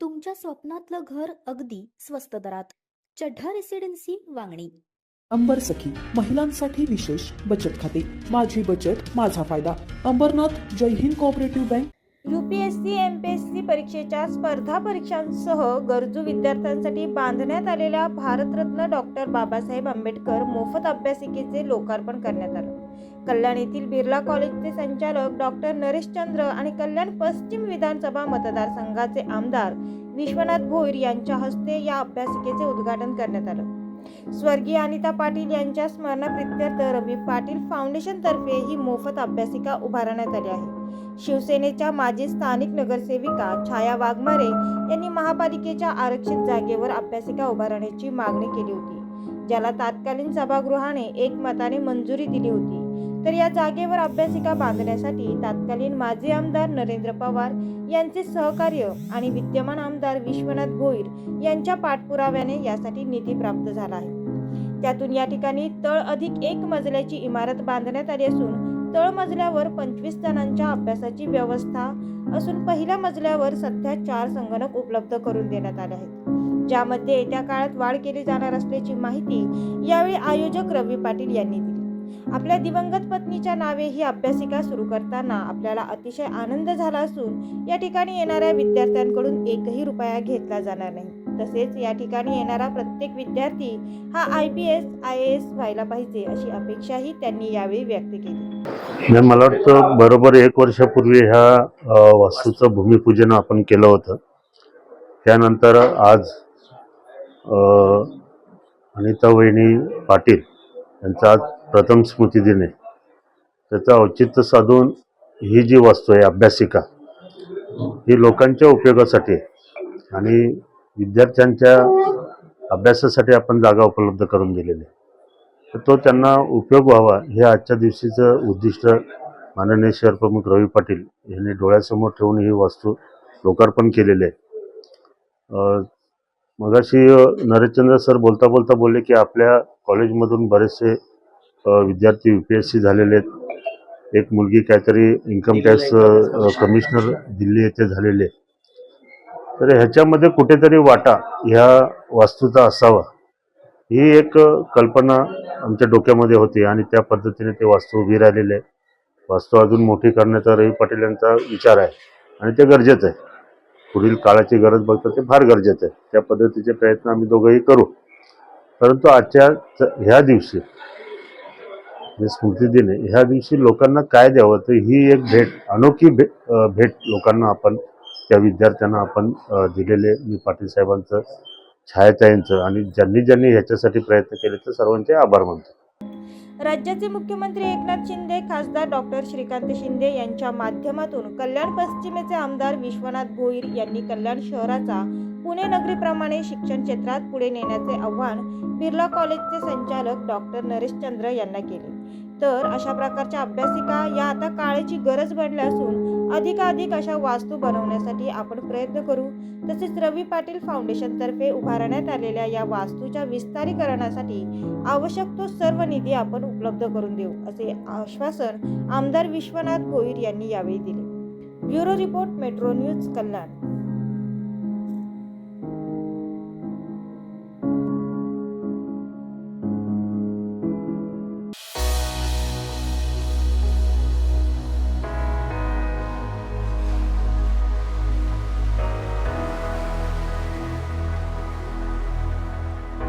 तुमच्या स्वप्नातलं घर अगदी स्वस्त दरात. चढ्ढा रेसिडेन्सी वांगणी. अंबर सखी महिलांसाठी विशेष बचत खाते. माझी बचत माझा फायदा. Ambarnath Jai Hind cooperative bank UPSC MPSC परीक्षेच्या स्पर्धा परीक्षांसह गरजू विद्यार्थ्यांसाठी बांधण्यात आलेल्या भारतरत्न डॉक्टर बाबासाहेब आंबेडकर मोफत अभ्यासिकेचे लोकार्पण करण्यात आलं. कल्याण येथील बिर्ला कॉलेजचे संचालक डॉक्टर नरेशचंद्र आणि कल्याण पश्चिम विधानसभा मतदारसंघाचे आमदार विश्वनाथ भोईर यांच्या हस्ते या अभ्यासिकेचे उद्घाटन करण्यात आलं. स्वर्गीय अनिता पाटील यांच्या स्मरणाप्रित्यर्थ रवी पाटील फाउंडेशनतर्फे ही मोफत अभ्यासिका उभारण्यात आली आहे. शिवसेनेच्या माजी स्थानिक नगरसेविका छाया वाघमारे यांनी महापालिकेच्या आरक्षित जागेवर अभ्यासिका उभारण्याची मागणी केली होती ज्याला तात्कालीन सभागृहाने एकमताने मंजुरी दिली होती. तर या जागेवर अभ्यासिका बांधण्यासाठी तात्कालीन माजी आमदार नरेंद्र पवार यांचे सहकार्य आणि विद्यमान आमदार विश्वनाथ भोईर यांच्या पाठपुराव्याने यासाठी निधी प्राप्त झाला आहे. त्यातून या ठिकाणी तळ अधिक एक मजल्याची इमारत बांधण्यात आली असून तळ मजल्यावर पंचवीस जणांच्या अभ्यासाची व्यवस्था असून पहिल्या मजल्यावर सध्या चार संगणक उपलब्ध करून देण्यात आले आहेत. ज्यामध्ये येत्या काळात वाढ केली जाणार असल्याची माहिती यावेळी आयोजक रवी पाटील यांनी दिली. आपल्या दिवंगत पत्नीच्या नावे ही अभ्यासिका सुरू करताना आपल्याला अतिशय आनंद झाला असून या ठिकाणी येणाऱ्या विद्यार्थ्यांकडून एकही रुपया घेतला जाणार नाही. तसेच या ठिकाणी येणारा प्रत्येक विद्यार्थी हा I P S I A S व्हायला पाहिजे अशी अपेक्षाही त्यांनी यावेळी व्यक्त केली. म्हणजे मला वाटतं बरोबर एक वर्षापूर्वी ह्या वास्तूचं भूमिपूजन आपण केलं होतं. त्यानंतर आज अनिता वहिनी पाटील यांचा आज प्रथम स्मृतिदिन आहे त्याचं औचित्य साधून ही जी वस्तू आहे अभ्यासिका ही लोकांच्या उपयोगासाठी आहे आणि विद्यार्थ्यांच्या अभ्यासासाठी आपण जागा उपलब्ध करून दिलेली आहे. तर तो त्यांना उपयोग व्हावा हे आजच्या दिवशीचं उद्दिष्ट माननीय शहर प्रमुख रवी पाटील यांनी डोळ्यासमोर ठेवून ही वस्तू लोकार्पण केलेली आहे. मगाशी नरेशचंद्र सर बोलता बोलता बोलले की आपल्या कॉलेजमधून बरेचसे विद्यार्थी यू पी एस सी झालेले आहेत. एक मुलगी काहीतरी इन्कम टॅक्स कमिशनर दिल्ली येथे झालेली तर ह्याच्यामध्ये कुठेतरी वाटा ह्या वास्तूचा असावा. ही एक कल्पना आमच्या डोक्यामध्ये होती आणि त्या पद्धतीने ते वास्तू उभी राहिलेले आहे वास्तू अजून मोठी करण्याचा रवी पाटील यांचा विचार आहे आणि ते गरजेचं आहे. पुढील काळाची गरज बघता ते फार गरजेचं आहे. त्या पद्धतीचे प्रयत्न आम्ही दोघंही करू. परंतु आजच्या ह्या दिवशी स्मृती दिने ह्या दिवशी लोकांना काय द्यावं तर ही एक भेट अनोखी भेट भेट लोकांना आपण त्या विद्यार्थ्यांना आपण दिलेले मी पाटील साहेबांचं छायाताईंचं आणि ज्यांनी ज्यांनी ह्याच्यासाठी प्रयत्न केले तर सर्वांचे आभार मानतो. राज्याचे मुख्यमंत्री एकनाथ शिंदे खासदार डॉक्टर श्रीकांत शिंदे यांच्या माध्यमातून कल्याण पश्चिमेचे आमदार विश्वनाथ भोईर यांनी कल्याण शहराचा पुणे नगरीप्रमाणे शिक्षण क्षेत्रात पुढे नेण्याचे आव्हान बिर्ला कॉलेजचे संचालक डॉक्टर नरेशचंद्र यांना केले. तर अशा प्रकारच्या अभ्यासिका या आता काळाची गरज बनल्या असून अधिकाधिक अशा वास्तू बनवण्यासाठी आपण प्रयत्न करू. तसेच रवी पाटील फाउंडेशनतर्फे उभारण्यात आलेल्या या वास्तूच्या विस्तारीकरणासाठी आवश्यक तो सर्व निधी आपण उपलब्ध करून देऊ असे आश्वासन आमदार विश्वनाथ भोईर यांनी यावेळी दिले. Bureau report metro news Kalyan